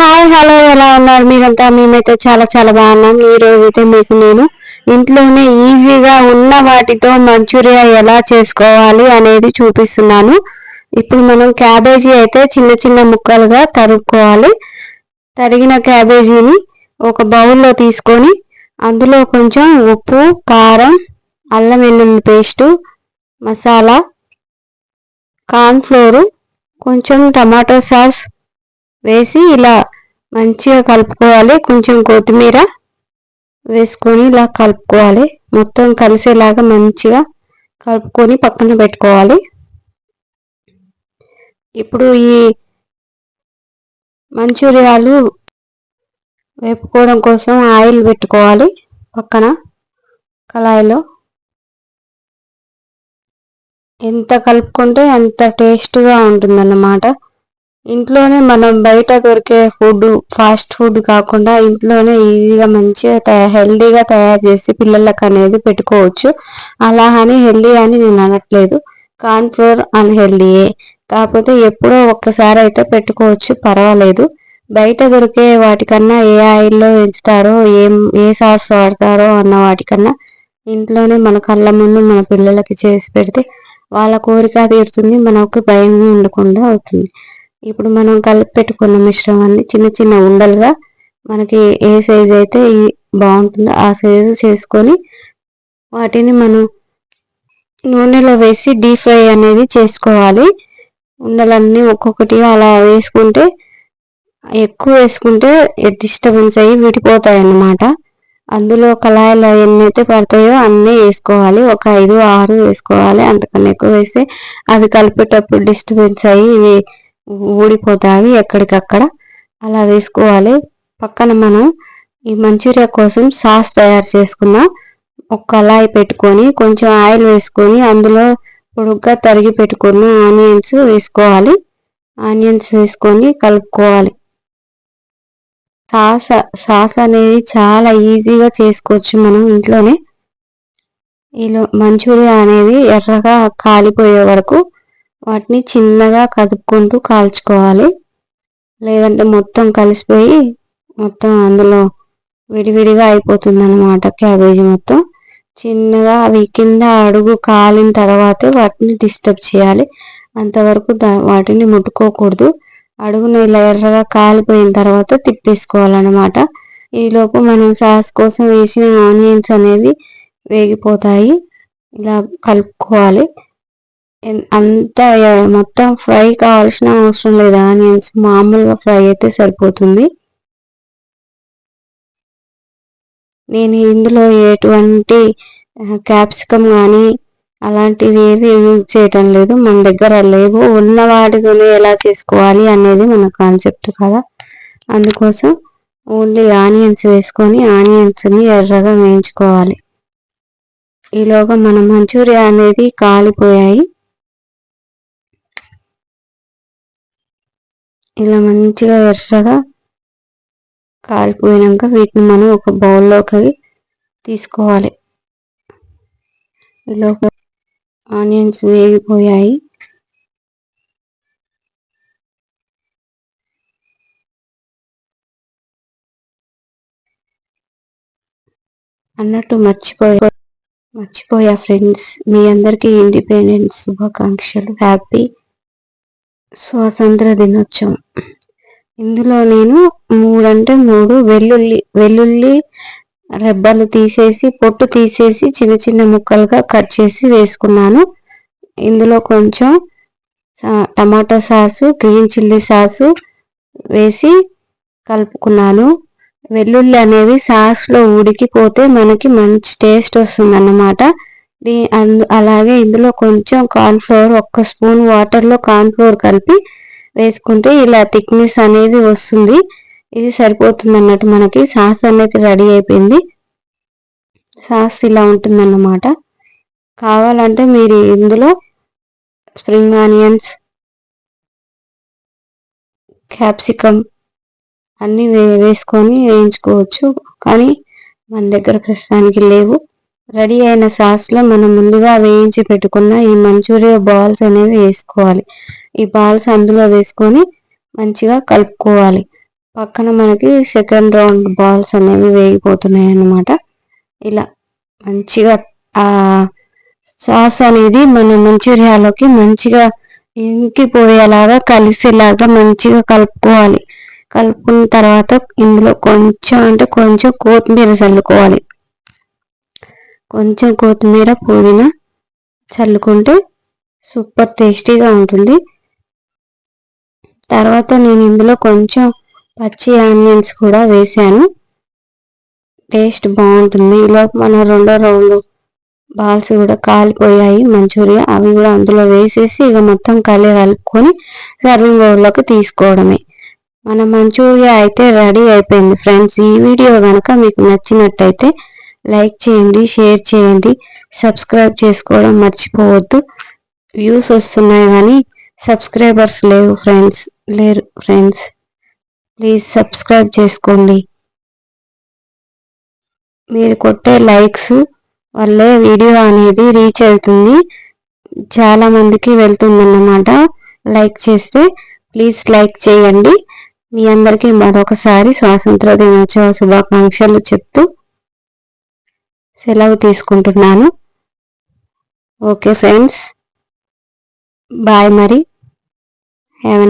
Hi hello ఎలా ఉన్నారు మీరంతా? మేమైతే చాలా చాలా బాగున్నాం. ఈ రోజు అయితే మీకు నేను ఇంట్లోనే ఈజీగా ఉన్న వాటితో మంచూరియా ఎలా చేసుకోవాలి అనేది చూపిస్తున్నాను. ఇప్పుడు మనం క్యాబేజీ అయితే చిన్న చిన్న ముక్కలుగా తరుక్కోవాలి. తరిగిన క్యాబేజీని ఒక బౌల్లో తీసుకొని అందులో కొంచెం ఉప్పు కారం అల్లం వెల్లుల్లి పేస్టు మసాలా కార్న్ఫ్లోరు కొంచెం టమాటో సాస్ వేసి ఇలా మంచిగా కలుపుకోవాలి. కొంచెం కొత్తిమీర వేసుకొని ఇలా కలుపుకోవాలి. మొత్తం కలిసేలాగా మంచిగా కలుపుకొని పక్కన పెట్టుకోవాలి. ఇప్పుడు ఈ మంచూరియాలు వేపుకోవడం కోసం ఆయిల్ పెట్టుకోవాలి పక్కన కళాయిలో. ఎంత కలుపుకుంటే అంత టేస్ట్గా ఉంటుందన్నమాట. ఇంట్లోనే మనం బయట దొరికే ఫుడ్ ఫాస్ట్ ఫుడ్ కాకుండా ఇంట్లోనే ఈజీగా మంచిగా హెల్దీగా తయారు చేసి పిల్లలకు అనేది పెట్టుకోవచ్చు. అలా అని హెల్దీ అని నేను అనట్లేదు. కార్న్ఫ్లోర్ అన్హెల్దీయే. కాకపోతే ఎప్పుడో ఒక్కసారి అయితే పెట్టుకోవచ్చు పర్వాలేదు. బయట దొరికే వాటికన్నా ఏ ఆయిల్లో ఎంచుతారో ఏం ఏ సాస్ వాడతారో అన్న వాటికన్నా ఇంట్లోనే మన కళ్ళ ముందు మన పిల్లలకి చేసి పెడితే వాళ్ళ కోరిక తీరుతుంది మనకు భయం ఉండకుండా అవుతుంది. ఇప్పుడు మనం కలిపి పెట్టుకున్న మిశ్రమాన్ని చిన్న చిన్న ఉండలుగా మనకి ఏ సైజు అయితే బాగుంటుందో ఆ సైజు చేసుకొని వాటిని మనం నూనెలో వేసి డీప్ ఫ్రై అనేది చేసుకోవాలి. ఉండలన్నీ ఒక్కొక్కటిగా అలా వేసుకుంటే ఎక్కువ వేసుకుంటే డిస్టర్బెన్స్ అయ్యి విడిపోతాయి అన్నమాట అందులో కళాయిలు ఎన్నైతే అయితే పడతాయో అన్నీ వేసుకోవాలి. ఒక ఐదు ఆరు వేసుకోవాలి. అంతకన్నా ఎక్కువ వేస్తే అవి కలిపేటప్పుడు డిస్టర్బెన్స్ అయ్యి ఊడిపోతాయి ఎక్కడికక్కడ. అలా వేసుకోవాలి పక్కన మనం ఈ మంచూరియా కోసం సాస్ తయారు చేసుకున్న ఒక కళాయి పెట్టుకొని కొంచెం ఆయిల్ వేసుకొని అందులో పొడుగ్గా తరిగి పెట్టుకున్న ఆనియన్స్ వేసుకోవాలి. ఆనియన్స్ వేసుకొని కలుపుకోవాలి. సాస్ సాస్ అనేది చాలా ఈజీగా చేసుకోవచ్చు మనం ఇంట్లోనే. ఈలో మంచూరియా అనేది ఎర్రగా కాలిపోయే వరకు వాటిని చిన్నగా కదుపుకుంటూ కాల్చుకోవాలి. లేదంటే మొత్తం కలిసిపోయి మొత్తం అందులో విడివిడిగా అయిపోతుంది అనమాట క్యాబేజీ మొత్తం. చిన్నగా అవి కింద అడుగు కాలిన తర్వాతే వాటిని డిస్టర్బ్ చేయాలి. అంతవరకు వాటిని ముట్టుకోకూడదు. అడుగున ఇలా ఎర్రగా కాలిపోయిన తర్వాత తిప్పేసుకోవాలన్నమాట. ఈలోపు మనం సాస్ కోసం వేసిన ఆనియన్స్ అనేవి వేగిపోతాయి. ఇలా కలుపుకోవాలి. అంతా మొత్తం ఫ్రై కావాల్సిన అవసరం లేదు. ఆనియన్స్ మామూలుగా ఫ్రై అయితే సరిపోతుంది. నేను ఇందులో ఎటువంటి క్యాప్సికమ్ కానీ అలాంటివి ఏవి యూజ్ చేయటం లేదు. మన దగ్గర లేవు. ఉన్న వాటితోనే ఎలా చేసుకోవాలి అనేది మన కాన్సెప్ట్ కదా. అందుకోసం ఓన్లీ ఆనియన్స్ వేసుకొని ఆనియన్స్ని ఎర్రగా వేయించుకోవాలి. ఈలోగా మన మంచూరియా అనేది కాలిపోయాయి. ఇలా మంచిగా ఎర్రగా కాలిపోయినాక వీటిని మనం ఒక బౌల్లోకి తీసుకోవాలి. ఇలా ఆనియన్స్ వేగిపోయాయి. అన్నట్టు మర్చిపోయా మర్చిపోయా ఫ్రెండ్స్. మీ అందరికీ ఇండిపెండెన్స్ శుభాకాంక్షలు. హ్యాపీ స్వాతంత్ర దినోత్సవం. ఇందులో నేను మూడంటే మూడు వెల్లుల్లి వెల్లుల్లి రెబ్బలు తీసేసి పొట్టు తీసేసి చిన్న చిన్న ముక్కలుగా కట్ చేసి వేసుకున్నాను. ఇందులో కొంచెం tomato sauce green chilli sauce వేసి కలుపుకున్నాను. వెల్లుల్లి అనేది సాస్లో ఉడికిపోతే మనకి మంచి టేస్ట్ వస్తుంది అన్నమాట దీ అందు అలాగే ఇందులో కొంచెం కార్న్ఫ్లోర్ ఒక్క స్పూన్ వాటర్లో కార్న్ఫ్లోర్ కలిపి వేసుకుంటే ఇలా థిక్నెస్ అనేది వస్తుంది. ఇది సరిపోతుంది అన్నట్టు మనకి సాస్ అనేది రెడీ అయిపోయింది. సాస్ ఇలా ఉంటుందన్నమాట. కావాలంటే మీరు ఇందులో స్ప్రింగ్ ఆనియన్స్ క్యాప్సికమ్ అన్నీ వేసుకొని వేయించుకోవచ్చు. కానీ మన దగ్గర ప్రస్తుతానికి లేవు. రెడీ అయిన సాస్లో మనం ముందుగా వేయించి పెట్టుకున్న ఈ మంచూరియా బాల్స్ అనేవి వేసుకోవాలి. ఈ బాల్స్ అందులో వేసుకొని మంచిగా కలుపుకోవాలి. పక్కన మనకి సెకండ్ రౌండ్ బాల్స్ అనేవి వేగిపోతున్నాయి అన్నమాట ఇలా మంచిగా ఆ సాస్ అనేది మన మంచూరియాలోకి మంచిగా ఇంకిపోయేలాగా కలిసేలాగా మంచిగా కలుపుకోవాలి. కలుపుకున్న తర్వాత ఇందులో కొంచెం అంటే కొంచెం కొత్తిమీర చల్లుకోవాలి. కొంచెం కొత్తిమీర పుదీనా చల్లుకుంటే సూపర్ టేస్టీగా ఉంటుంది. తర్వాత నేను ఇందులో కొంచెం పచ్చి ఆనియన్స్ కూడా వేసాను. టేస్ట్ బాగుంటుంది. ఇలా మన రెండో రౌండ్ బాల్స్ కూడా కాలిపోయాయి మంచూరియా. అవి కూడా అందులో వేసేసి ఇక మొత్తం కలి కలుపుకొని సర్వింగ్ బౌల్లోకి తీసుకోవడమే. మన మంచూరియా అయితే రెడీ అయిపోయింది ఫ్రెండ్స్. ఈ వీడియో కనుక మీకు నచ్చినట్టయితే లైక్ చేయండి షేర్ చేయండి. సబ్స్క్రైబ్ చేసుకోవడం మర్చిపోవద్దు. వ్యూస్ వస్తున్నాయి కానీ సబ్స్క్రైబర్స్ లేవు ఫ్రెండ్స్ లేరు ఫ్రెండ్స్. ప్లీజ్ సబ్స్క్రైబ్ చేసుకోండి. మీరు కొట్టే లైక్స్ వల్లే వీడియో అనేది రీచ్ అవుతుంది. చాలా మందికి వెళ్తుందన్నమాట. లైక్ చేస్తే ప్లీజ్ లైక్ చేయండి. మీ అందరికీ మరొకసారి స్వాతంత్ర దినోత్సవ శుభాకాంక్షలు చెప్తూ సెలవు తీసుకుంటున్నాను. Okay friends. బాయ్ మరి. హ్యావ్